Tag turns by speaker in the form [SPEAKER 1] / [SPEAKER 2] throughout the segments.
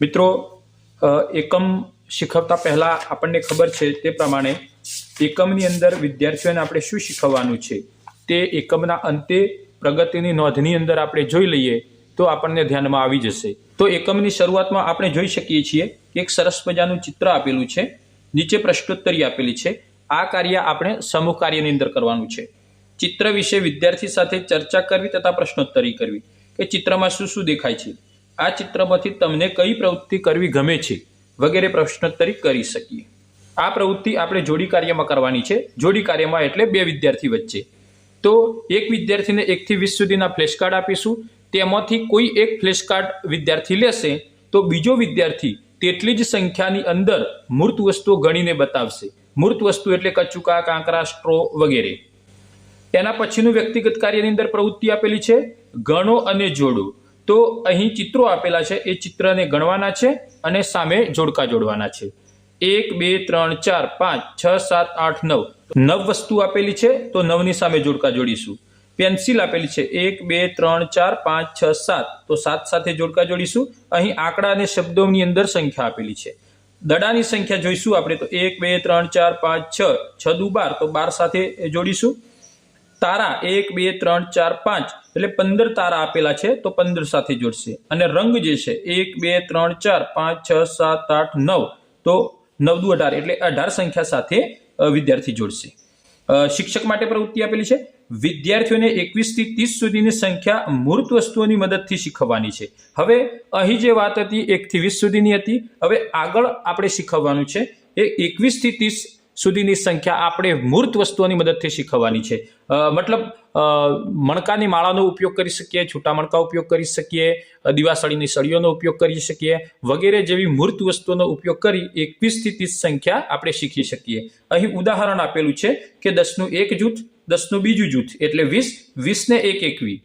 [SPEAKER 1] મિત્રો એકમ શીખવતા પહેલા આપણને ખબર છે તે પ્રમાણે એકમની અંદર વિદ્યાર્થીઓને આપણે શું શીખવવાનું છે તે એકમના અંતે પ્રગતિની નોંધની અંદર આપણે જોઈ લઈએ તો આપણને ધ્યાનમાં આવી જશે. તો એકમની શરૂઆતમાં આપણે જોઈ શકીએ છીએ કે એક સરસ મજાનું ચિત્ર આપેલું છે, નીચે પ્રશ્નોત્તરી આપેલી છે, આ કાર્ય આપણે સમૂહ કાર્યની અંદર કરવાનું છે. ચિત્ર વિશે વિદ્યાર્થી સાથે ચર્ચા કરવી તથા પ્રશ્નોત્તરી કરવી કે ચિત્રમાં શું શું દેખાય છે. આ ચિત્રમાંથી તમને કઈ પ્રવૃત્તિ કરવી ગમે છે વગેરે પ્રશ્નોત્તરી કરી શકીએ. આ પ્રવૃત્તિ આપણે જોડી કાર્યમાં કરવાની છે. જોડી કાર્યમાં એટલે બે વિદ્યાર્થી વચ્ચે. તો એક વિદ્યાર્થીને એકથી વીસ સુધીના ફ્લેશ કાર્ડ આપીશું. તેમાંથી કોઈ એક ફ્લેશ કાર્ડ વિદ્યાર્થી લેશે, તો બીજો વિદ્યાર્થી તેટલી જ સંખ્યાની અંદર મૂર્ત વસ્તુઓ ગણીને બતાવશે. મૂર્ત વસ્તુ એટલે કચુકા, કાંકરા, સ્ટ્રો વગેરે. એના પછીનું વ્યક્તિગત કાર્યની અંદર પ્રવૃત્તિ આપેલી છે. ગણો અને જોડો. તો અહીં ચિત્રો આપેલા છે. એ ચિત્રને ગણવાના છે અને સામે જોડકા જોડવાના છે. એક, બે, ત્રણ, ચાર, પાંચ, છ, સાત, આઠ, નવ. નવ વસ્તુ આપેલી છે તો નવની સામે જોડકા જોડીશું. પેન્સિલ આપેલી છે. એક, બે, ત્રણ, ચાર, પાંચ, છ, સાત. તો સાત સાથે જોડકા જોડીશું. અહીં આંકડા અને શબ્દોની અંદર સંખ્યા આપેલી છે. દડાની સંખ્યા જોઈશું આપણે તો. એક, બે, ત્રણ, ચાર, પાંચ, છ. છ દુ બાર. તો બાર સાથે જોડીશું. તારા એક, બે, ત્રણ, ચાર, પાંચ, એટલે પંદર તારા આપેલા છે, તો પંદર સાથે જોડશે. અને રંગ જે છે, એક, બે, ત્રણ, ચાર, પાંચ, છ, સાત, આઠ, નવ, તો નવ દુ અઢાર, એટલે અઢાર સંખ્યા સાથે વિદ્યાર્થી જોડશે. શિક્ષક માટે પ્રવૃત્તિ આપેલી છે, વિદ્યાર્થીઓને એકવીસથી ત્રીસ સુધીની સંખ્યા મૂર્ત વસ્તુઓની મદદથી શીખવવાની છે. હવે અહીં જે વાત હતી, એક થી વીસ સુધીની હતી, હવે આગળ આપણે શીખવવાનું છે, એ એકવીસથી ત્રીસ સુધીની સંખ્યા આપણે મૂર્ત વસ્તુઓની મદદથી શીખવવાની છે. મતલબ મણકાની માળાનો ઉપયોગ કરી શકીએ, છૂટા મણકા ઉપયોગ કરી શકીએ, દિવાસળીની સળીઓનો ઉપયોગ કરી શકીએ, વગેરે જેવી મૂર્ત વસ્તુઓનો ઉપયોગ કરી એકવીસથી ત્રીસ સંખ્યા આપણે શીખી શકીએ. અહીં ઉદાહરણ આપેલું છે કે દસનું એક જૂથ, દસનું બીજું જૂથ, એટલે વીસ, વીસને એક એકવી.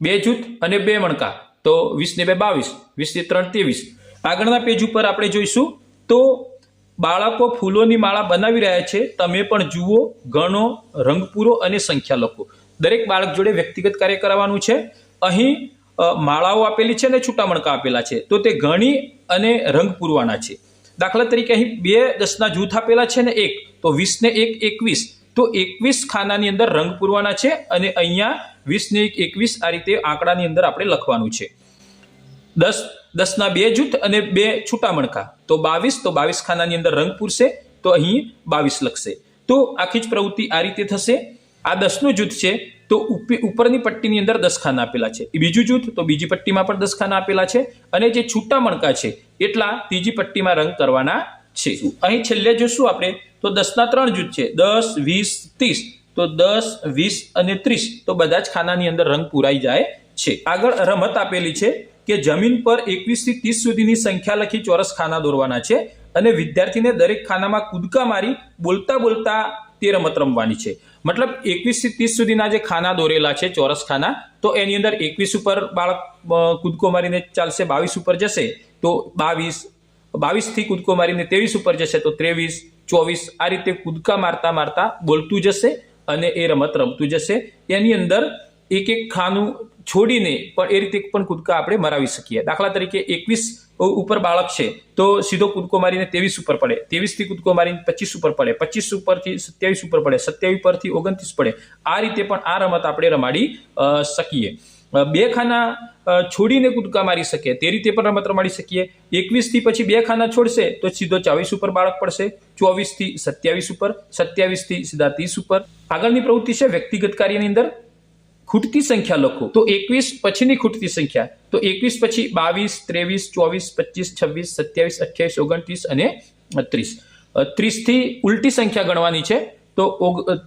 [SPEAKER 1] બે જૂથ અને બે મણકા, તો વીસને બે બાવીસ, વીસને ત્રણ ત્રેવીસ. આગળના પેજ ઉપર આપણે જોઈશું, તો બાળકો ફૂલોની માળા બનાવી રહ્યા છે. તમે પણ જુઓ, ગણો, રંગ પૂરો અને સંખ્યા લખો. દરેક બાળક જોડે વ્યક્તિગત કાર્ય કરાવવાનું છે. અહીં માળાઓ આપેલી છે અને છૂટા મણકા આપેલા છે. તો તે ગણી અને રંગ પૂરવાના છે. દાખલા તરીકે અહીં બે દસના જૂથ આપેલા છે ને એક. તો વીસ ને એક, એકવીસ. તો એકવીસ ખાનાની અંદર રંગ પૂરવાના છે અને અહીંયા વીસ ને એક, એકવીસ આ રીતે આંકડાની અંદર આપણે લખવાનું છે. દસ દસના બે જૂથ અને બે છૂટા મણકા તો બાવીસ તો બાવીસ ખાનાની અંદર રંગ પૂરશે, તો અહીં બાવીસ લખશે. તો આખી જ પ્રવૃત્તિ આ રીતે થશે. આ દસનું જૂથ છે, તો ઉપે- ઉપરની પટ્ટીની અંદર દસ ખાના આપેલા છે. બીજું જૂથ, તો બીજી પટ્ટીમાં પણ દસ ખાના આપેલા છે. અને જે છૂટા મણકા છે, એટલા ત્રીજી પટ્ટીમાં રંગ કરવાના છે. અહીં છેલ્લે જોશું આપણે, તો દસના ત્રણ જૂથ છે. દસ, વીસ, ત્રીસ. તો દસ, વીસ અને ત્રીસ. તો બધા જ ખાનાની અંદર રંગ પૂરાઈ જાય છે. આગળ રમત આપેલી છે. કે જમીન પર એકવીસથી ત્રીસ સુધીની સંખ્યા લખી ચોરસ ખાના દોરવાના છે અને વિદ્યાર્થીને દરેક ખાનામાં કૂદકા મારી બોલતા બોલતા તે રમત રમવાની છે. મતલબ એકવીસથી ત્રીસ સુધીના જે ખાના દોરેલા છે ચોરસ ખાના, તો એની અંદર એકવીસ ઉપર બાળક કૂદકો મારીને ચાલશે, બાવીસ ઉપર જશે, તો બાવીસ બાવીસથી કૂદકો મારીને ત્રેવીસ ઉપર જશે, તો ત્રેવીસ, ચોવીસ, આ રીતે કૂદકા મારતા મારતા બોલતું જશે અને એ રમત રમતું જશે. એની અંદર એક એક ખાનું છોડીને પણ એ રીતે પણ કૂદકા આપણે મરાવી શકીએ. દાખલા તરીકે એકવીસ ઉપર બાળક છે, તો સીધો કૂદકો મારીને ત્રેવીસ ઉપર પડે. ત્રેવીસથી કૂદકો મારીને પચીસ ઉપર પડે. પચીસ ઉપરથી સત્યાવીસ ઉપર પડે. સત્યાવીસ પરથી ઓગણત્રીસ પડે. આ રીતે પણ આ રમત આપણે રમાડી શકીએ. બે ખાના છોડીને કૂદકા મારી શકે તે રીતે પણ રમત રમાડી શકીએ. એકવીસથી પછી બે ખાના છોડશે, તો સીધો ચોવીસ ઉપર બાળક પડશે. ચોવીસથી સત્યાવીસ ઉપર, સત્યાવીસથી સીધા ત્રીસ ઉપર. આગળની પ્રવૃત્તિ છે વ્યક્તિગત કાર્યની અંદર. ખૂટતી સંખ્યા લખો. તો એકવીસ પછીની ખૂટતી સંખ્યા. તો એકવીસ પછી બાવીસ, ત્રેવીસ, ચોવીસ, પચીસ, છવ્વીસ, સત્યાવીસ, અઠ્યાવીસ, ઓગણત્રીસ અને ત્રીસ. ત્રીસથી ઉલટી સંખ્યા ગણવાની છે. તો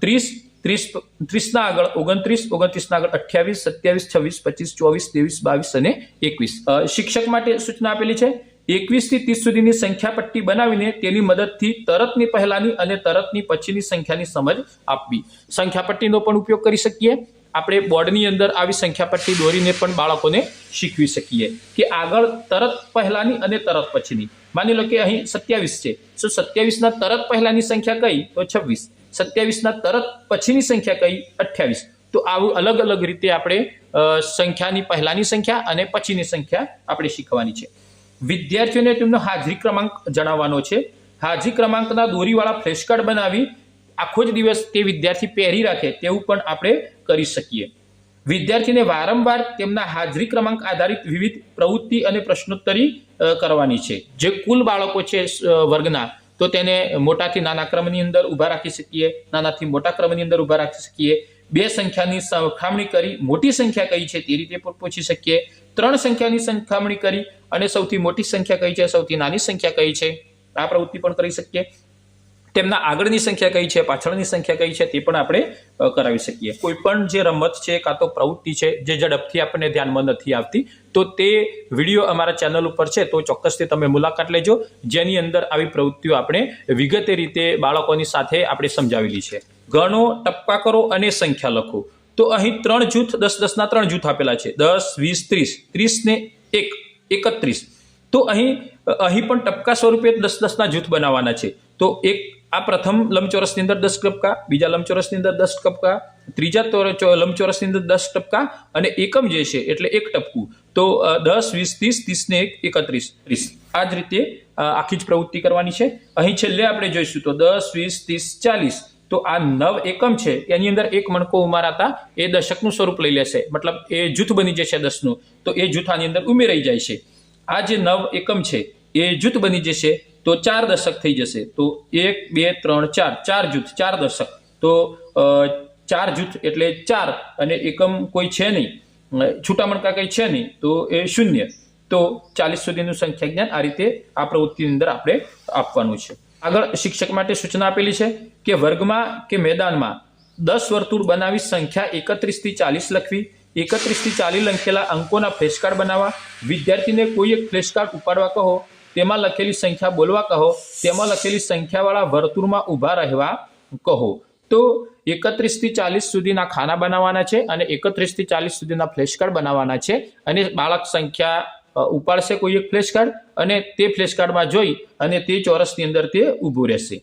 [SPEAKER 1] ત્રીસ ત્રીસ, ત્રીસના આગળ ઓગણત્રીસ, ઓગણત્રીસના આગળ અઠ્યાવીસ, સત્યાવીસ, છવ્વીસ, પચીસ, ચોવીસ, ત્રેવીસ, બાવીસ અને એકવીસ. શિક્ષક માટે સૂચના આપેલી છે. એકવીસથી ત્રીસ સુધીની સંખ્યા પટ્ટી બનાવીને તેની મદદથી તરતની પહેલાની અને તરતની પછીની સંખ્યાની સમજ આપવી. સંખ્યા પટ્ટીનો પણ ઉપયોગ કરી શકીએ. આપણે બોર્ડની અંદર આવી સંખ્યા પરથી દોરીને પણ બાળકોને શીખવી શકીએ કે આગળ તરત પહેલાંની અને તરત પછીની. માની લો કે અહીં સત્યાવીસ છે. તો સત્યાવીસના તરત પહેલાંની સંખ્યા કઈ? તો છવ્વીસ. સત્યાવીસના તરત પછીની સંખ્યા કઈ? અઠ્યાવીસ. તો આવું અલગ અલગ રીતે આપણે સંખ્યાની પહેલાની સંખ્યા અને પછીની સંખ્યા આપણે શીખવાની છે. વિદ્યાર્થીઓને તેમનો હાજરી ક્રમાંક જણાવવાનો છે. હાજરી ક્રમાંકના દોરીવાળા ફ્લેશ કાર્ડ બનાવી આખો જ દિવસ તે વિદ્યાર્થી પહેરી રાખે તેવું પણ આપણે કરી શકીએ. વિદ્યાર્થીને વારંવાર તેમના હાજરી ક્રમાંક આધારિત વિવિધ પ્રવૃત્તિ અને પ્રશ્નોત્તરી કરવાની છે. જે કુલ બાળકો છે વર્ગના, તો તેને મોટાથી નાના ક્રમની અંદર ઊભા રાખી શકીએ, નાનાથી મોટા ક્રમની અંદર ઊભા રાખી શકીએ. બે સંખ્યાની સરખામણી કરી, મોટી સંખ્યા કઈ છે તે રીતે પણ પૂછી શકીએ. ત્રણ સંખ્યાની સરખામણી કરી અને સૌથી મોટી સંખ્યા કઈ છે, સૌથી નાની સંખ્યા કઈ છે, આ પ્રવૃત્તિ પણ કરી શકીએ. તેમના આગળની સંખ્યા કઈ છે, પાછળની સંખ્યા કઈ છે તે પણ આપણે કરાવી શકીએ. કોઈ પણ જે રમત છે કાં તો પ્રવૃત્તિ છે જે ઝડપથી આપણને ધ્યાનમાં નથી આવતી, તો તે વીડિયો અમારા ચેનલ ઉપર છે તો ચોક્કસથી તમે મુલાકાત લેજો, જેની અંદર આવી પ્રવૃત્તિઓ આપણે વિગતે રીતે બાળકોની સાથે આપણે સમજાવેલી છે. ગણો, ટપકા કરો અને સંખ્યા લખો. તો અહીં ત્રણ જૂથ, દસ દસના ત્રણ જૂથ આપેલા છે. દસ, વીસ, ત્રીસ. ત્રીસ ને એક, એકત્રીસ. તો અહીં અહીં પણ ટપકા સ્વરૂપે દસ દસના જૂથ બનાવવાના છે. તો એક આ પ્રથમ લંબચોરસની અંદર દસ ટપકા બીજા લંબચોરસની અંદર દસ ટપકા ત્રીજા લંબચોરસની અંદર દસ ટપકા અને એકમ જે છે એટલે એક ટપકું. તો દસ, વીસ, ત્રીસ ત્રીસ ને એક, એકત્રીસ, ત્રીસ. આ જ રીતે આખી જ પ્રવૃત્તિ કરવાની છે. અહીં છેલ્લે આપણે જોઈશું તો દસ, વીસ, ત્રીસ, ચાલીસ. તો આ નવ એકમ છે. એની અંદર એક મણકો ઉમારાતા એ દશકનું સ્વરૂપ લઈ લેશે. મતલબ એ જૂથ બની જશે દસનું. તો એ જૂથ આની અંદર ઉમેરાઈ જાય છે. આ જે નવ એકમ છે, એ જૂથ બની જશે તો ચાર દશક થઈ જશે. તો એક, બે, ત્રણ, ચાર. ચાર જૂથ, ચાર દશક. તો ચાર જૂથ એટલે ચાર અને એકમ કોઈ છે નહીં. છૂટામણકા છૂટા મણકા કંઈ છે નહીં, તો એ શૂન્ય. તો ચાલીસ સુધીનું સંખ્યા જ્ઞાન આ રીતે આ પ્રવૃત્તિની અંદર આપણે આપવાનું છે. આગળ શિક્ષક માટે સૂચના આપેલી છે કે વર્ગમાં કે મેદાનમાં દસ વર્તુળ બનાવી સંખ્યા એકત્રીસથી ચાલીસ લખવી, એકત્રીસથી ચાલીસ લખેલા અંકોના ફ્લેશકાર્ડ બનાવવા, વિદ્યાર્થીને કોઈ એક ફ્લેશકાર્ડ ઉપાડવા કહો તેમાં લખેલી સંખ્યા બોલવા કહો, તેમાં લખેલી સંખ્યાવાળા વર્તુળમાં ઊભા રહેવા કહો. તો એકત્રીસથી ચાલીસ સુધીના ખાના બનાવવાના છે અને એકત્રીસથી ચાલીસ સુધીના ફ્લેશ કાર્ડ બનાવવાના છે. અને બાળક સંખ્યા ઉપાડશે કોઈ એક ફ્લેશ કાર્ડ અને તે ફ્લેશ કાર્ડમાં જોઈ અને તે ચોરસની અંદર તે ઊભું રહેશે.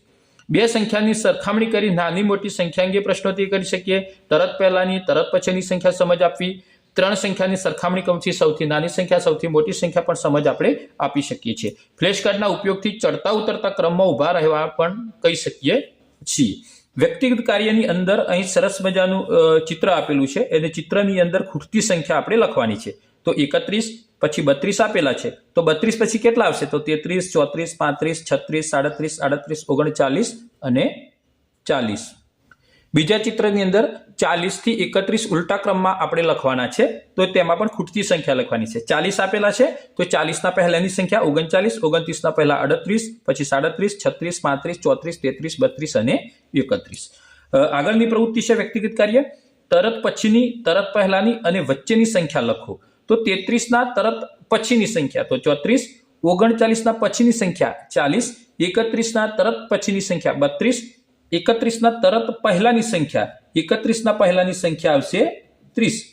[SPEAKER 1] બે સંખ્યાની સરખામણી કરી, નાની મોટી સંખ્યા અંગે પ્રશ્નોત્તરી કરી શકીએ. તરત પહેલાની, તરત પછીની સંખ્યા સમજ આપવી. ત્રણ સંખ્યાની સરખામણી કમથી સૌથી નાની સંખ્યા, સૌથી મોટી સંખ્યા પણ સમજ આપણે આપી શકીએ છીએ. ફ્લેશ કાર્ડના ઉપયોગથી ચડતા ઉતરતા ક્રમમાં ઊભા રહેવા પણ કહી શકીએ છીએ. વ્યક્તિગત કાર્યની અંદર અહીં સરસ મજાનું ચિત્ર આપેલું છે. અને ચિત્રની અંદર ખૂટતી સંખ્યા આપણે લખવાની છે. તો એકત્રીસ, પછી બત્રીસ આપેલા છે. તો બત્રીસ પછી કેટલા આવશે? તો તેત્રીસ, ચોત્રીસ, પાંત્રીસ, છત્રીસ, સાડત્રીસ, આડત્રીસ, ઓગણચાલીસ અને ચાલીસ. બીજા ચિત્રની અંદર ચાલીસથી એકત્રીસ ઉલટા ક્રમમાં આપણે લખવાના છે, તો તેમાં પણ ખૂટતી સંખ્યા લખવાની છે. ચાલીસ આપેલા છે, તો ચાલીસના પહેલાની સંખ્યા ઓગણચાલીસ, ઓગણત્રીસના પહેલા અડત્રીસ, પછી સાડત્રીસ, છત્રીસ, પાંત્રીસ, ચોત્રીસ, તેત્રીસ, બત્રીસ અને એકત્રીસ. આગળની પ્રવૃત્તિ છે વ્યક્તિગત કાર્ય. તરત પછીની, તરત પહેલાની અને વચ્ચેની સંખ્યા લખો. તો તેત્રીસના તરત પછીની સંખ્યા, તો ચોત્રીસ, ઓગણચાલીસના પછીની સંખ્યા ચાલીસ, એકત્રીસના તરત પછીની સંખ્યા બત્રીસ, એકત્રીસના તરત પહેલાની સંખ્યા એકત્રીસના પહેલાની સંખ્યા આવશે ત્રીસ.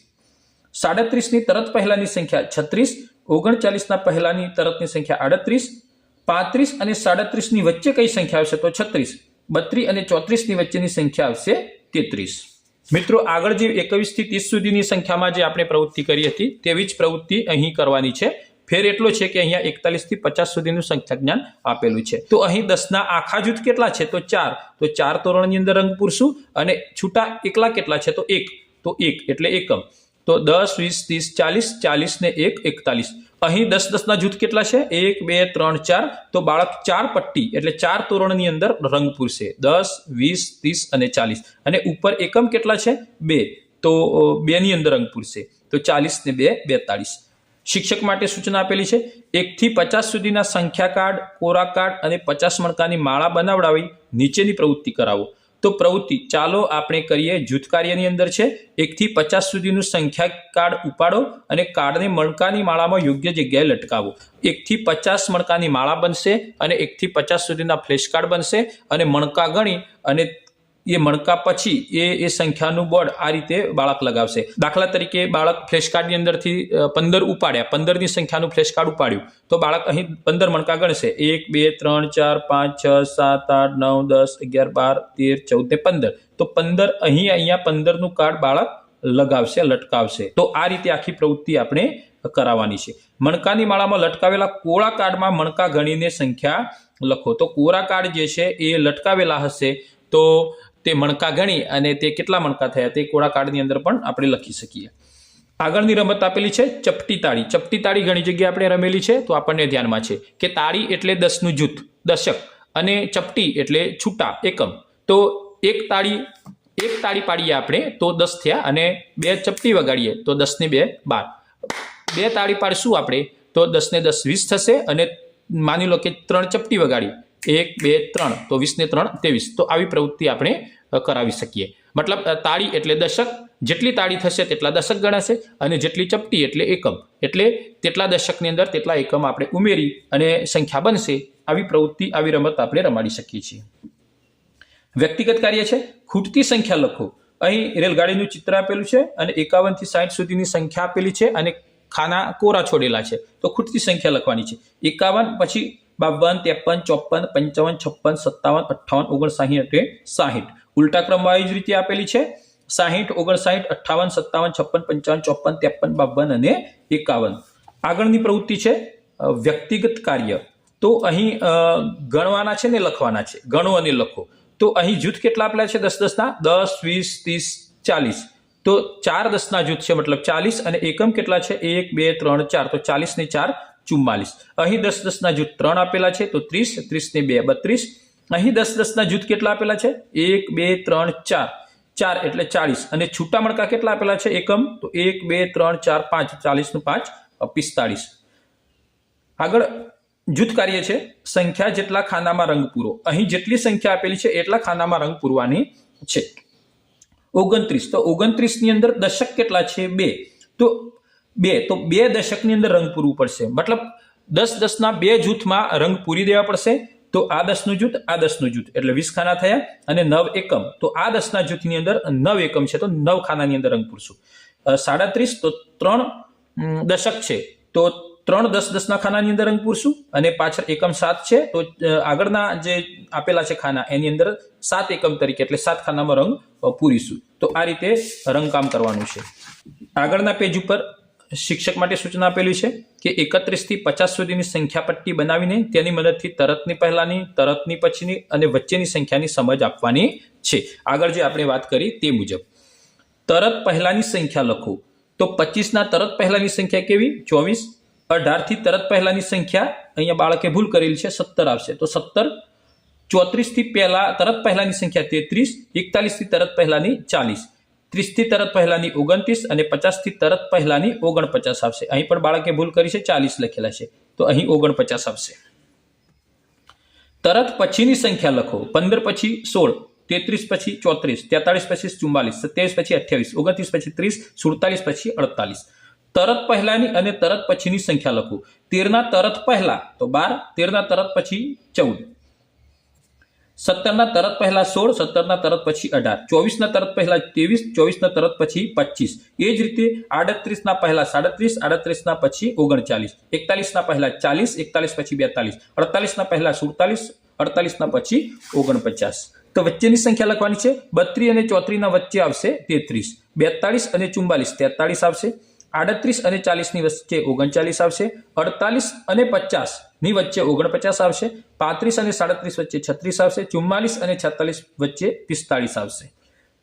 [SPEAKER 1] સાડત્રીસની તરત પહેલાની સંખ્યા છત્રીસ ઓગણચાલીસના પહેલાની તરતની સંખ્યા આડત્રીસ. પાંત્રીસ અને સાડત્રીસની વચ્ચે કઈ સંખ્યા આવશે તો છત્રીસ. બત્રીસ અને ચોત્રીસની વચ્ચેની સંખ્યા આવશે તેત્રીસ. મિત્રો, આગળ જે એકવીસથી ત્રીસ સુધીની સંખ્યામાં જે આપણે પ્રવૃત્તિ કરી હતી તેવી જ પ્રવૃત્તિ અહીં કરવાની છે. ફેર એટલો છે કે અહીંયા એકતાલીસથી પચાસ સુધીનું સંખ્યા જ્ઞાન આપેલું છે. તો અહીં દસના આખા જૂથ કેટલા છે? તો ચાર. તો ચાર તોરણની અંદર રંગ પૂરશું અને છૂટા એકલા કેટલા છે? તો એક. તો એક એટલે એકમ. તો દસ, વીસ, ત્રીસ, ચાલીસ ચાલીસ ને એક, એકતાલીસ. અહીં દસ દસના જૂથ કેટલા છે? એક, બે, ત્રણ, ચાર. તો બાળક ચાર પટ્ટી એટલે ચાર તોરણની અંદર રંગ પૂરશે. દસ, વીસ, ત્રીસ અને ચાલીસ. અને ઉપર એકમ કેટલા છે? બે. તો બેની અંદર રંગ પૂરશે. તો ચાલીસ ને બે, બેતાળીસ. શિક્ષક માટે સૂચના આપેલી છે, એકથી પચાસ સુધીના સંખ્યા કાર્ડ, કોરા કાર્ડ અને પચાસ મણકાની માળા બનાવડાવી નીચેની પ્રવૃત્તિ કરાવો. તો પ્રવૃત્તિ, ચાલો આપણે કરીએ જૂથ કાર્યની અંદર છે, એકથી પચાસ સુધીનું સંખ્યા કાર્ડ ઉપાડો અને કાર્ડને મણકાની માળામાં યોગ્ય જગ્યાએ લટકાવો. એકથી પચાસ મણકાની માળા બનશે અને એકથી પચાસ સુધીના ફ્લેશ કાર્ડ બનશે અને મણકા ગણી અને એ મણકા પછી એ એ સંખ્યાનું બોર્ડ આ રીતે બાળક લગાવશે. દાખલા તરીકે બાળક ફ્લેશ કાર્ડની અંદરથી પંદર ઉપાડ્યા, પંદરની સંખ્યાનું ફ્લેશ કાર્ડ ઉપાડ્યું, તો બાળક અહીં પંદર મણકા ગણશે. એક, બે, ત્રણ, ચાર, પાંચ, છ, સાત, આઠ, નવ, દસ, અગિયાર, બાર, તેર, ચૌદ ને પંદર. તો પંદર અહીં અહીંયા પંદરનું કાર્ડ બાળક લગાવશે, લટકાવશે. તો આ રીતે આખી પ્રવૃત્તિ આપણે કરાવવાની છે. મણકાની માળામાં લટકાવેલા કોળા કાર્ડમાં મણકા ગણીને સંખ્યા લખો. તો કોરા કાર્ડ જે છે એ લટકાવેલા હશે. તો તે મણકા ગણી અને તે કેટલા મણકા થયા તે કોળા કાર્ડની અંદર પણ આપણે લખી શકીએ. આગળની રમત આપેલી છે ચપટી તાળી. ચપટી તાળી ઘણી જગ્યાએ આપણે રમેલી છે, તો આપણને ધ્યાનમાં છે કે તાળી એટલે દસનું જૂથ, દશક અને ચપટી એટલે છૂટા, એકમ. તો એક તાળી એક તાળી પાડીએ આપણે, તો દસ થયા અને બે ચપટી વગાડીએ, તો દસને બે, બાર. બે તાળી પાડશું આપણે, તો દસને દસ વીસ થશે અને માની લો કે ત્રણ ચપટી વગાડી. એક, બે, ત્રણ, તો વીસને ત્રણ, ત્રેવીસ. તો આવી પ્રવૃત્તિ આપણે કરાવી શકીએ. મતલબ તાળી એટલે દશક, જેટલી તાળી થશે તેટલા દશક ગણાશે અને જેટલી ચપટી એટલે એકમ. એટલે તેટલા દશકની અંદર તેટલા એકમ આપણે ઉમેરી અને સંખ્યા બનશે આવી પ્રવૃત્તિ, આવી રમત આપણે રમાડી શકીએ છીએ. વ્યક્તિગત કાર્ય છે, ખૂટતી સંખ્યા લખો. અહીં રેલગાડીનું ચિત્ર આપેલું છે અને એકાવનથી સાઠ સુધીની સંખ્યા આપેલી છે અને ખાના કોરા છોડેલા છે. તો ખૂટતી સંખ્યા લખવાની છે. એકાવન, પછી બાવન, ત્રેપન, ચોપન, પંચાવન, છપ્પન, સત્તાવન, અઠ્ઠાવન ઓગણસાહીઠ અને સાહીઠ. ઉલટા ક્રમમાં આવી જ રીતે આપેલી છે. સાહીઠ ઓગણસાહીઠ અઠ્ઠાવન, સત્તાવન, છપ્પન, પંચાવન, ચોપન, ત્રેપન, બાવન અને એકાવન. આગળની પ્રવૃત્તિ છે વ્યક્તિગત કાર્ય. તો અહીં ગણવાના છે ને લખવાના છે? ગણો અને લખો. તો અહીં જૂથ કેટલા આપેલા છે? દસ, દસના? દસ, વીસ, ત્રીસ, ચાલીસ. તો ચાર દસના જૂથ છે, મતલબ ચાલીસ અને એકમ કેટલા છે? એક, બે, ત્રણ, ચાર. તો ચાલીસ ને ચાર ચુમ્માલીસ. અહીં દસ દસના જૂથ ત્રણ આપેલા છે, તો ત્રીસ ત્રીસ ને બે, બત્રીસ. અહીં દસ દસના જૂથ કેટલા આપેલા છે? એક, બે, ત્રણ, ચાર. ચાર એટલે ચાલીસ અને છૂટા મણકા કેટલા આપેલા છે? એકમ. તો એક, બે, ત્રણ, ચાર, પાંચ. ચાલીસનું પાંચ પિસ્તાળીસ. આગળ જૂથ કાર્ય છે, સંખ્યા જેટલા ખાનામાં રંગ પૂરો. અહીં જેટલી સંખ્યા આપેલી છે, એટલા ખાનામાં રંગ પૂરવાની છે. ઓગણત્રીસ. તો ઓગણત્રીસની અંદર દશક કેટલા છે? બે. તો બે, તો બે દશકની અંદર રંગ પૂરવું પડશે. મતલબ દસ દસના બે જૂથમાં રંગ પૂરી દેવા પડશે, તો આ દસનું જૂથ, આ દસનું જૂથ. એટલે વીસ ખાના થયા અને નવ એકમ. તો આ દસના જૂથની અંદર નવ એકમ છે, તો નવ ખાનાની અંદર રંગ પૂરશું. સાડત્રીસ, તો ત્રણ દશક છે, તો ત્રણ દસ દસના ખાનાની અંદર રંગ પૂરશું અને પાછળ એકમ સાત છે, તો આગળના જે આપેલા છે ખાના, એની અંદર સાત એકમ તરીકે, એટલે સાત ખાનામાં રંગ પૂરીશું. તો આ રીતે રંગકામ કરવાનું છે. આગળના પેજ ઉપર શિક્ષક માટે સૂચના આપેલી છે કે એકત્રીસથી પચાસ સુધીની સંખ્યા પટ્ટી બનાવીને તેની મદદથી તરતની પહેલાંની, તરતની પછીની અને વચ્ચેની સંખ્યાની સમજ આપવાની છે. આગળ જે આપણે વાત કરી તે મુજબ. તરત પહેલાંની સંખ્યા લખો. તો પચીસના તરત પહેલાંની સંખ્યા કેવી? ચોવીસ. અઢારથી તરત પહેલાંની સંખ્યા, અહીંયા બાળકે ભૂલ કરેલી છે, સત્તર આવશે. તો સત્તર. ચોત્રીસથી પહેલાં તરત પહેલાંની સંખ્યા તેત્રીસ. એકતાલીસથી તરત પહેલાંની ચાલીસ. ત્રીસથી તરત પહેલાની ઓગણત્રીસ અને પચાસથી તરત પહેલાની ઓગણપચાસ આવશે. અહીં પણ બાળકે ભૂલ કરી છે, ચાલીસ લખેલા છે. તો અહીં ઓગણપચાસ આવશે. તરત પછીની સંખ્યા લખો. પંદર પછી સોળ, તેત્રીસ પછી ચોત્રીસ, તેતાળીસ પછી ચુમ્માલીસ સત્યાવીસ પછી અઠ્યાવીસ, ઓગણત્રીસ પછી ત્રીસ, સુડતાલીસ પછી અડતાલીસ. તરત પહેલાની અને તરત પછીની સંખ્યા લખો. તેરના તરત પહેલા, તો બાર, તેરના તરત પછી ચૌદ. સત્તરના તરત પહેલા સોળ, સત્તરના તરત પછી અઢાર. ચોવીસના તરત પહેલા ત્રેવીસ, ચોવીસના તરત પછી પચીસ. એ જ રીતે આડત્રીસના પહેલા સાડત્રીસ, આડત્રીસના પછી ઓગણચાલીસ. એકતાલીસના પહેલા ચાલીસ, એકતાલીસ પછી બેતાલીસ. અડતાલીસના પહેલા સુડતાલીસ, અડતાલીસના પછી ઓગણપચાસ. તો વચ્ચેની સંખ્યા લખવાની છે. બત્રીસ અને ચોત્રીસના વચ્ચે આવશે તેત્રીસ. બેતાલીસ અને ચુમ્બાલીસ તેતાલીસ આવશે. આડત્રીસ અને ચાલીસની વચ્ચે ઓગણચાલીસ આવશે, અડતાલીસ અને પચાસની વચ્ચે ઓગણપચાસ આવશે, પાંત્રીસ અને સાડત્રીસ વચ્ચે છત્રીસ આવશે, ચુમ્માલીસ અને છેતાલીસ વચ્ચે પિસ્તાળીસ આવશે.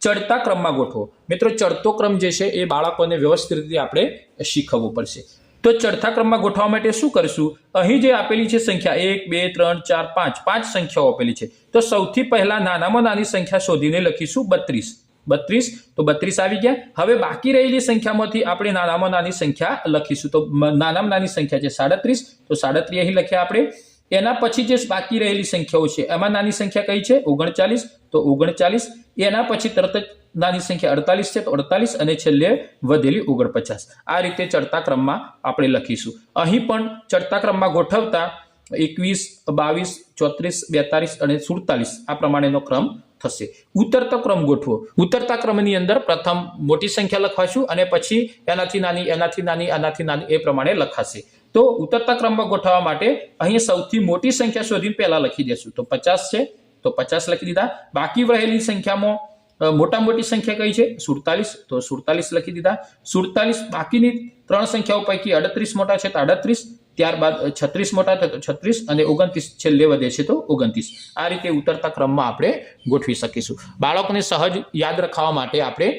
[SPEAKER 1] ચડતા ક્રમમાં ગોઠવો. મિત્રો, ચડતો ક્રમ જે છે, એ બાળકોને વ્યવસ્થિત રીતે આપણે શીખવવું પડશે. તો ચડતા ક્રમમાં ગોઠવવા માટે શું કરીશું? અહીં જે આપેલી છે સંખ્યા, એક, બે, ત્રણ, ચાર, પાંચ પાંચ સંખ્યાઓ આપેલી છે. તો સૌથી પહેલા નાનામાં નાની સંખ્યા શોધીને લખીશું બત્રીસ. બત્રીસ? તો બત્રીસ આવી ગયા. હવે બાકી રહેલી સંખ્યામાંથી આપણે નાનામાં નાની સંખ્યા લખીશું. તો નાનામાં નાની સંખ્યા છે સાડત્રીસ. તો સાડત્રીસ અહીં લખ્યા આપણે. એના પછી જે બાકી રહેલી સંખ્યાઓ છે, એમાં નાની સંખ્યા કઈ છે? ઓગણચાલીસ. તો ઓગણચાલીસ. એના પછી તરત જ નાની સંખ્યા અડતાલીસ છે, તો અડતાલીસ અને છેલ્લે વધેલી ઓગણપચાસ. આ રીતે ચડતા ક્રમમાં આપણે લખીશું. અહીં પણ ચડતા ક્રમમાં ગોઠવતા એકવીસ, બાવીસ, ચોત્રીસ, બેતાલીસ અને સુડતાલીસ આ પ્રમાણેનો ક્રમ થશે. ઉતરતો ક્રમ ગોઠવો. ઉતરતા ક્રમની અંદર પ્રથમ મોટી સંખ્યા લખવાશું અને પછી એનાથી નાની એનાથી નાની એનાથી નાની એ પ્રમાણે લખાશે. તો ઉતરતા ક્રમમાં ગોઠવવા માટે અહીં સૌથી મોટી સંખ્યા શોધીને પહેલા લખી દેશું. તો પચાસ છે. તો પચાસ લખી દીધા. બાકી રહેલી સંખ્યામાં મોટા મોટી સંખ્યા કઈ છે? સુડતાલીસ. તો સુડતાલીસ લખી દીધા. સુડતાલીસ બાકીની ત્રણ સંખ્યાઓ પૈકી અડત્રીસ મોટા છે તો અડત્રીસ. ત્યારબાદ છત્રીસ મોટા થાય છત્રીસ અને ઓગણત્રીસ છેલ્લે વધે છે તો ઓગણત્રીસ. આ રીતે ઉતરતા ક્રમમાં આપણે ગોઠવી શકીશું. બાળકોને સહજ યાદ રખાવા માટે આપણે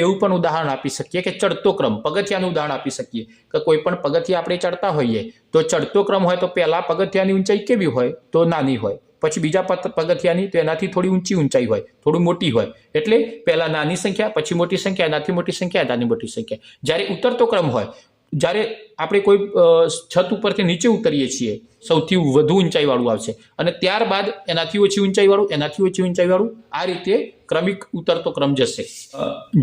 [SPEAKER 1] એવું પણ ઉદાહરણ આપી શકીએ કે ચડતો ક્રમ, પગથિયાનું ઉદાહરણ આપી શકીએ કે કોઈ પણ પગથિયા આપણે ચડતા હોઈએ. તો ચડતો ક્રમ હોય તો પહેલાં પગથિયાની ઊંચાઈ કેવી હોય? તો નાની હોય. પછી બીજા પગથિયાની તો એનાથી થોડી ઊંચી ઊંચાઈ હોય, થોડી મોટી હોય. એટલે પહેલાં નાની સંખ્યા, પછી મોટી સંખ્યા, એનાથી મોટી સંખ્યા, એનાથી મોટી સંખ્યા. જ્યારે ઉતરતો ક્રમ હોય જ્યારે આપણે કોઈ છત ઉપરથી નીચે ઉતરીએ છીએ, સૌથી વધુ ઊંચાઈવાળું આવશે. અને ત્યારબાદ એનાથી ઓછી ઊંચાઈવાળું, એનાથી ઓછી ઊંચાઈવાળું, આ રીતે ક્રમિક ઉતરતો ક્રમ જશે.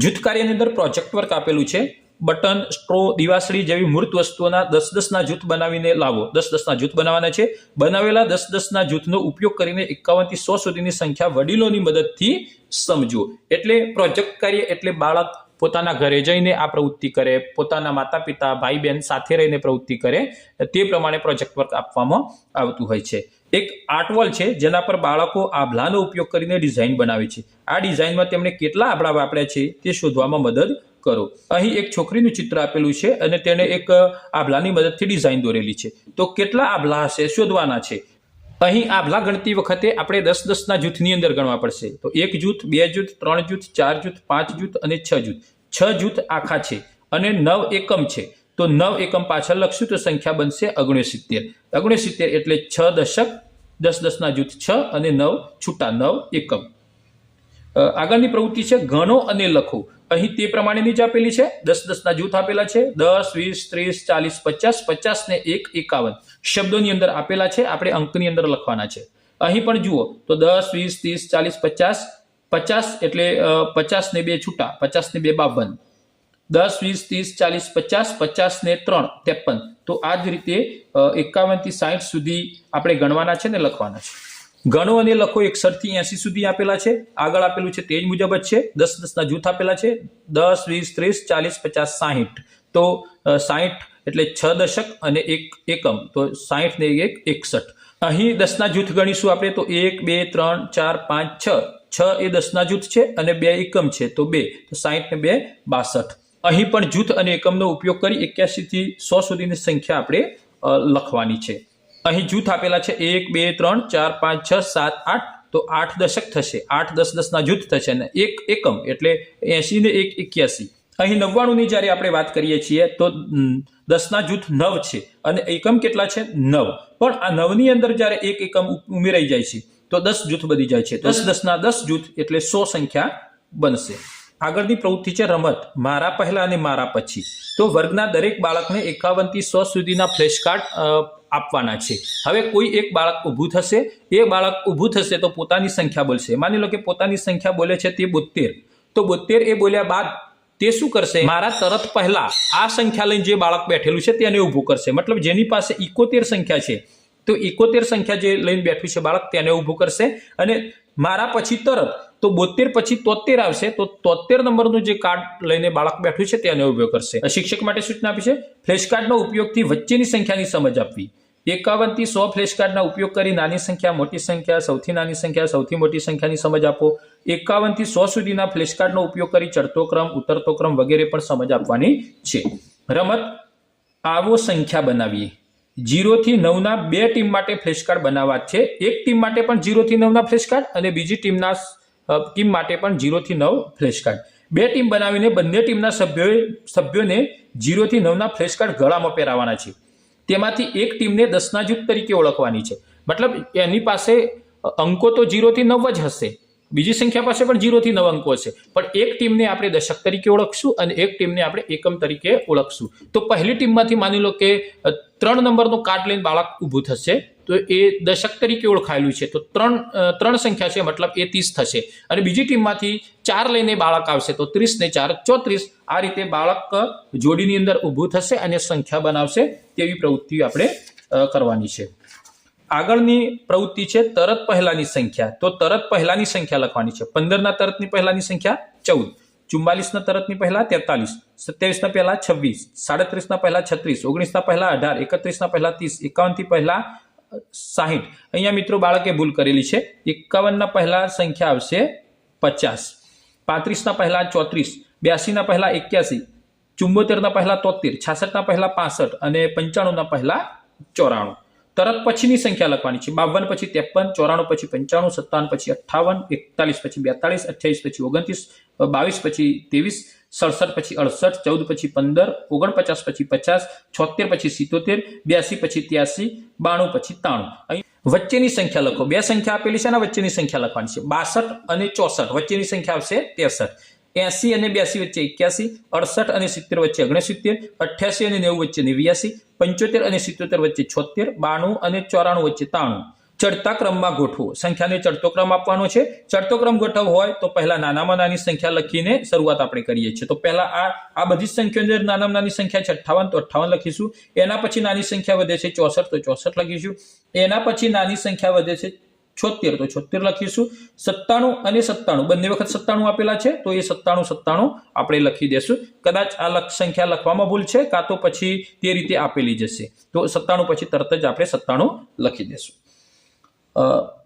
[SPEAKER 1] જૂથ કાર્યની અંદર પ્રોજેક્ટ વર્ક આપેલું છે. બટન, સ્ટ્રો, દિવાસળી જેવી મૂર્ત વસ્તુઓના દસ દસના જૂથ બનાવીને લાવો. દસ દસના જૂથ બનાવવાના છે. બનાવેલા દસ દસના જૂથનો ઉપયોગ કરીને એકાવનથી સો સુધીની સંખ્યા વડીલોની મદદથી સમજો એટલે પ્રોજેક્ટ કાર્ય એટલે બાળક પોતાના ઘરે જઈને આ પ્રવૃત્તિ કરે, પોતાના માતા પિતા ભાઈ બહેન સાથે રહીને પ્રવૃત્તિ કરે, તે પ્રમાણે પ્રોજેક્ટ વર્ક આપવામાં આવતું હોય છે. એક આર્ટવોલ છે, જેના પર બાળકો આભલાનો ઉપયોગ કરીને ડિઝાઇન બનાવે છે. આ ડિઝાઇનમાં તેમણે કેટલા આભલા વાપર્યા છે, તે શોધવામાં મદદ કરો. અહીં એક છોકરીનું ચિત્ર આપેલું છે અને તેણે એક આભલાની મદદથી ડિઝાઇન દોરેલી છે. તો કેટલા આભલા હશે, શોધવાના છે? અહીં આભલા ગણતી વખતે આપણે દસ દસના જૂથની અંદર ગણવા પડશે. તો એક જૂથ, બે જૂથ, ત્રણ જૂથ, ચાર જૂથ, પાંચ જૂથ અને છ જૂથ. છ જૂથ આખા છે અને નવ એકમ છે. તો નવ એકમ પાછળ લખશું તો સંખ્યા બનશે અગણ્યસિત્તેર અગણ્યસિત્તેર એટલે છ દશક, દસ દસના જૂથ છ અને નવ છૂટા નવ એકમ. આગળની પ્રવૃત્તિ છે, ગણો અને લખો. અહીં તે પ્રમાણેની જ આપેલી છે. દસ દસના જૂથ આપેલા છે. દસ, વીસ, ત્રીસ, ચાલીસ, પચાસ પચાસ ને એક, એકાવન શબ્દોની અંદર આપેલા છે. આપણે અંકની અંદર લખવાના છે. અહીં પણ જુઓ, તો દસ, વીસ, ત્રીસ, ચાલીસ, પચાસ પચાસ એટલે પચાસ ને બે છૂટા, પચાસ ને બે બાવન. દસ, વીસ, ત્રીસ, ચાલીસ, પચાસ પચાસ ને ત્રણ, ત્રેપન. તો આ જ રીતે એકાવનથી સાઠ સુધી આપણે ગણવાના છે ને લખવાના છે. ગણો અને લખો એકસઠથી એસી સુધી આપેલા છે. આગળ આપેલું છે તે જ મુજબ જ છે. દસ દસના જૂથ આપેલા છે. દસ, વીસ, ત્રીસ, ચાલીસ, પચાસ, સાહીઠ. તો સાહીઠ એટલે છ દશક અને એક એકમ. તો સાહીઠ ને એક એકસઠ. અહીં દસના જૂથ ગણીશું આપણે તો એક, બે, ત્રણ, ચાર, પાંચ, છ. છ એ દસના જૂથ છે અને બે એકમ છે. તો બે. તો સાહીઠ ને બે, બાસઠ. અહીં પણ જૂથ અને એકમનો ઉપયોગ કરી એક્યાસીથી સો સુધીની સંખ્યા આપણે લખવાની છે. અહીં જૂથ આપેલા છે એક, બે, ત્રણ, ચાર, પાંચ, છ, સાત, આઠ. તો આઠ દશક થશે. આઠ દસ દસના જૂથ થશે અને એક એકમ એટલે એસી ને એક એક્યાસી. અહીં નવ્વાણુંની જ્યારે આપણે વાત કરીએ છીએ તો દસના જૂથ નવ છે અને એકમ કેટલા છે? નવ. પણ આ નવની અંદર જ્યારે એક એકમ ઉમેરાઈ જાય છે, તો દસ જૂથ બની જાય છે. દસ દસના દસ જૂથ એટલે સો સંખ્યા બનશે. આગળની પ્રવૃત્તિ છે રમત. મારા પહેલા અને મારા પછી. તો વર્ગના દરેક બાળકને એકાવનથી સો સુધીના ફ્લેશ કાર્ડ આપવાના છે. હવે કોઈ એક બાળક ઊભું થશે, એ બાળક ઊભું થશે તો પોતાની સંખ્યા બોલશે. માની લો કે પોતાની સંખ્યા બોલે છે તે બોતેર. તો બોતેર એ બોલ્યા બાદ તે શું કરશે? મારા તરત પહેલા આ સંખ્યા લઈને જે બાળક બેઠેલું છે તેને ઊભું કરશે. મતલબ જેની પાસે ઇકોતેર સંખ્યા છે, તો ઇકોતેર સંખ્યા જે લઈને બેઠું છે બાળક તેને ઊભું કરશે અને મારા પછી તરત તો બોતેર પછી તોતેર આવશે. તો તોતેર નંબરનું જે કાર્ડ લઈને બાળક બેઠું છે તેને ઉપયોગ કરશે. શિક્ષક માટે સૂચના આપી છે ફ્લેશ કાર્ડનો ઉપયોગથી વચ્ચેની સંખ્યાની સમજ આપવી. એકાવનથી સો ફ્લેશ કાર્ડના ઉપયોગ કરી નાની સંખ્યા, મોટી સંખ્યા, સૌથી નાની સંખ્યા, સૌથી મોટી સંખ્યાની સમજ આપો. એકાવનથી સો સુધીના ફ્લેશ કાર્ડનો ઉપયોગ કરી ચડતો ક્રમ, ઉતરતો ક્રમ વગેરે પણ સમજ આપવાની છે. રમત, આવો સંખ્યા બનાવીએ. જીરો થી નવના બે ટીમ માટે ફ્લેશ કાર્ડ બનાવવા છે. એક ટીમ માટે પણ જીરો થી નવના ફ્લેશ કાર્ડ અને બીજી ટીમના ટીમ માટે પણ જીરોથી નવ ફ્લેશ કાર્ડ બે ટીમ બનાવીને બંને ટીમના સભ્યોએ, સભ્યોને જીરોથી નવના ફ્લેશ કાર્ડ ગળામાં પહેરાવાના છે. તેમાંથી એક ટીમને દસના જૂથ તરીકે ઓળખવાની છે. મતલબ એની પાસે અંકો તો જીરોથી નવ જ હશે. બીજી સંખ્યા પાસે પણ જીરોથી નવ અંકો હશે. પણ એક ટીમને આપણે દશક તરીકે ઓળખશું અને એક ટીમને આપણે એકમ તરીકે ઓળખશું. તો પહેલી ટીમમાંથી માની લો કે ત્રણ નંબરનું કાર્ડ લઈને બાળક ઊભું થશે. તો એ દશક તરીકે ઓળખાયેલું છે. તો ત્રણ ત્રણ સંખ્યા છે, મતલબ એ ત્રીસ થશે. અને બીજી ટીમમાંથી ચાર લઈને બાળક આવશે. તો ત્રીસ ને ચાર, ચોત્રીસ આ રીતે બાળક જોડીની અંદર ઊભું થશે અને સંખ્યા બનાવશે તેવી પ્રવૃત્તિ આપણે કરવાની છે. આગળની પ્રવૃત્તિ છે તરત પહેલાની સંખ્યા. તો તરત પહેલાની સંખ્યા લખવાની છે. પંદરના તરતની પહેલાની સંખ્યા ચૌદ. ચુમ્માલીસના તરતની પહેલા તેતાલીસ. સત્યાવીસના પહેલા છવ્વીસ. સાડત્રીસના પહેલા છત્રીસ. ઓગણીસના પહેલા અઢાર. એકત્રીસના પહેલા ત્રીસ. એકાવનથી પહેલા સાહીઠ. અહીંયા મિત્રો બાળકે ભૂલ કરેલી છે. એકાવનના પહેલાં સંખ્યા આવશે પચાસ. પાંત્રીસના પહેલાં ચોત્રીસ. બ્યાસીના પહેલાં એક્યાસી. ચુંબોતેરના પહેલાં તોતેર છાસઠના પહેલાં પાસઠ અને પંચાણુંના પહેલાં ચોરાણું. તરત પછીની સંખ્યા લખવાની છે. બાવન પછી ત્રેપન, ચોરાણું પછી પંચાણું, સત્તાવન પછી અઠ્ઠાવન, એકતાલીસ પછી બેતાલીસ, અઠ્યાવીસ પછી ઓગણત્રીસ, બાવીસ પછી ત્રેવીસ સડસઠ પછી અડસઠ, ચૌદ પછી પંદર, ઓગણપચાસ પછી પચાસ, છોતેર પછી સિત્તોતેર, બ્યાસી પછી ત્યાસી, બાણું પછી ત્રાણું. અહીં વચ્ચેની સંખ્યા લખો. બે સંખ્યા આપેલી છે અને વચ્ચેની સંખ્યા લખવાની છે. બાસઠ અને ચોસઠ. વચ્ચેની સંખ્યા આવશે ત્રેસઠ. એસી અને બ્યાસી વચ્ચે એક્યાસી, અડસઠ અને સિત્તેર વચ્ચે ઓગણસિત્તેર, અઠ્યાસી અને નેવું વચ્ચે નેવ્યાસી, પંચોતેર અને સિત્તોતેર વચ્ચે છોતેર, બાણું અને ચોરાણું વચ્ચે ત્રાણું. ચડતા ક્રમમાં ગોઠવો. સંખ્યાને ચડતો ક્રમ આપવાનો છે. ચડતો ક્રમ ગોઠવવો હોય તો પહેલા નાનામાં નાની સંખ્યા લખીને શરૂઆત આપણે કરીએ છીએ. તો પહેલા આ આ બધી જ સંખ્યાની અંદર નાનામાં નાની સંખ્યા છે, અઠ્ઠાવન, તો અઠ્ઠાવન લખીશું. એના પછી નાની સંખ્યા વધે છે, ચોસઠ, તો ચોસઠ લખીશું. એના પછી નાની સંખ્યા વધે છે, છોતેર, તો છોતેર લખીશું. સત્તાણું અને સત્તાણું, બંને વખત સત્તાણું આપેલા છે, તો એ સત્તાણું સત્તાણું આપણે લખી દેશું. કદાચ આ સંખ્યા લખવામાં ભૂલ છે, કાં તો પછી તે રીતે આપેલી જશે. તો સત્તાણું પછી તરત જ આપણે સત્તાણું લખી દેશું.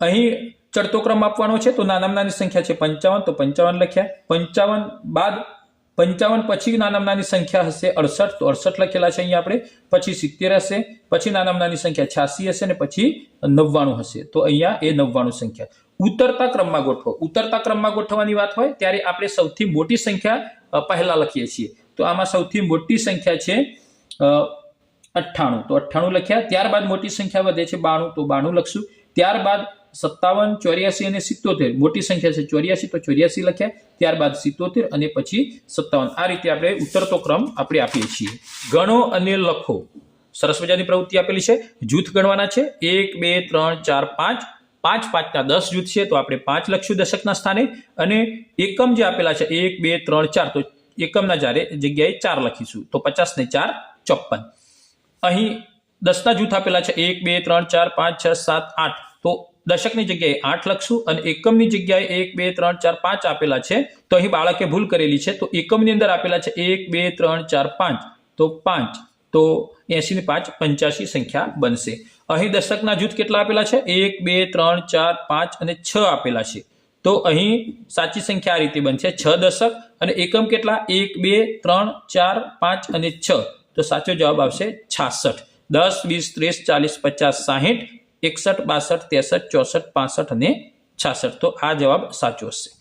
[SPEAKER 1] અહીં ચડતો ક્રમ આપવાનો છે તો નાનામાં નાની સંખ્યા છે પંચાવન તો પંચાવન લખ્યા. પંચાવન બાદ પંચાવન પછી નાનામાં નાની સંખ્યા હશે અડસઠ તો અડસઠ લખેલા છે અહીંયા આપણે. પછી સિત્તેર હશે પછી નાનામાં નાની સંખ્યા છ્યાસી હશે ને પછી નવ્વાણું હશે. તો અહીંયા એ નવ્વાણું સંખ્યા. ઉતરતા ક્રમમાં ગોઠવો. ઉતરતા ક્રમમાં ગોઠવવાની વાત હોય ત્યારે આપણે સૌથી મોટી સંખ્યા પહેલા લખીએ છીએ. તો આમાં સૌથી મોટી સંખ્યા છે અ, અઠ્ઠાણું. તો અઠ્ઠાણું લખ્યા. ત્યારબાદ મોટી સંખ્યા વધે છે બાણું તો બાણું લખશું. ત્યારબાદ સત્તાવન, ચોર્યાસી અને સિત્તોતેર. મોટી સંખ્યા છે ચોર્યાસી, તો ચોર્યાસી લખ્યા. ત્યારબાદ સિત્તોતેર અને પછી સત્તાવન. આ રીતે આપણે ઉતરતો ક્રમ આપણે આપીએ છીએ. ગણો અને લખો. સરસ મજાની પ્રવૃત્તિ આપેલી છે. જૂથ ગણવાના છે. એક, બે, ત્રણ, ચાર, પાંચ. પાંચ, પાંચના દસ જૂથ છે, તો આપણે પાંચ લખશું દશકના સ્થાને. અને એકમ જે આપેલા છે, એક, બે, ત્રણ, ચાર, તો એકમના જ્યારે જગ્યાએ ચાર લખીશું. તો પચાસ ને ચાર, ચોપન. અહીં દસના જૂથ આપેલા છે. એક, બે, ત્રણ, ચાર, પાંચ, છ, સાત, આઠ. તો દશકની જગ્યાએ આઠ લખશું અને એકમની જગ્યાએ એક, બે, ત્રણ, ચાર, પાંચ આપેલા છે. તો અહીં બાળકે ભૂલ કરેલી છે. તો એકમની અંદર આપેલા છે એક, બે, ત્રણ, ચાર, પાંચ. તો પાંચ. તો એસી ને પાંચ પંચ્યાસી સંખ્યા બનશે. અહીં દશકના જૂથ કેટલા આપેલા છે? એક, બે, ત્રણ, ચાર, પાંચ અને છ આપેલા છે. તો અહીં સાચી સંખ્યા આ રીતે બનશે. છ દશક અને એકમ કેટલા? એક, બે, ત્રણ, ચાર, પાંચ અને છ. તો સાચો જવાબ આવશે છાસઠ. દસ, વીસ, ત્રીસ, ચાલીસ, પચાસ, સાહીઠ, એકસઠ, બાસઠ, ત્રેસઠ, ચોસઠ, પાસઠ અને છાસઠ. તો આ જવાબ સાચો હશે.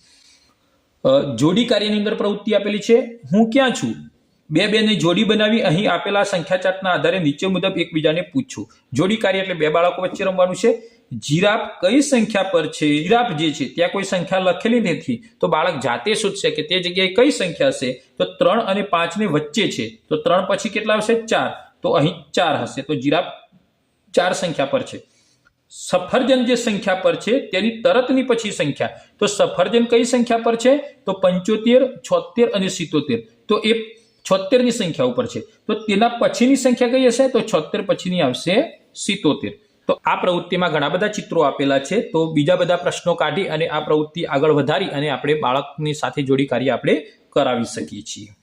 [SPEAKER 1] જોડી કાર્યની અંદર પ્રવૃત્તિ આપેલી છે. હું ક્યાં છું? બે બેને જોડી બનાવી અહીં આપેલા સંખ્યા ચાર્ટના આધારે નીચે મુજબ એકબીજાને પૂછું. જોડી કાર્ય એટલે બે બાળકો વચ્ચે રમવાનું છે. જીરાફ કઈ સંખ્યા પર છે? જીરાફ જે છે, ત્યાં કોઈ સંખ્યા લખેલી નથી. તો બાળક જાતે શોધશે કે તે જગ્યાએ કઈ સંખ્યા હશે? તો ત્રણ અને પાંચની વચ્ચે છે. તો ત્રણ પછી કેટલા આવશે? ચાર. તો અહીં ચાર હશે. તો જીરાફ ચાર સંખ્યા પર છે. સફરજન જે સંખ્યા પર છે, તેની તરતની પછી સંખ્યા. તો સફરજન કઈ સંખ્યા પર છે? તો પંચોતેર, છોતેર અને સિત્તોતેર. તો એ છોતેરની સંખ્યા ઉપર છે. તો તેના પછીની સંખ્યા કઈ હશે? તો છોતેર પછીની આવશે સિત્તોતેર. તો આ પ્રવૃત્તિમાં ઘણા બધા ચિત્રો આપેલા છે. તો બીજા બધા પ્રશ્નો કાઢી અને આ પ્રવૃત્તિ આગળ વધારી અને આપણે બાળકની સાથે જોડી કાર્ય આપણે કરાવી શકીએ છીએ.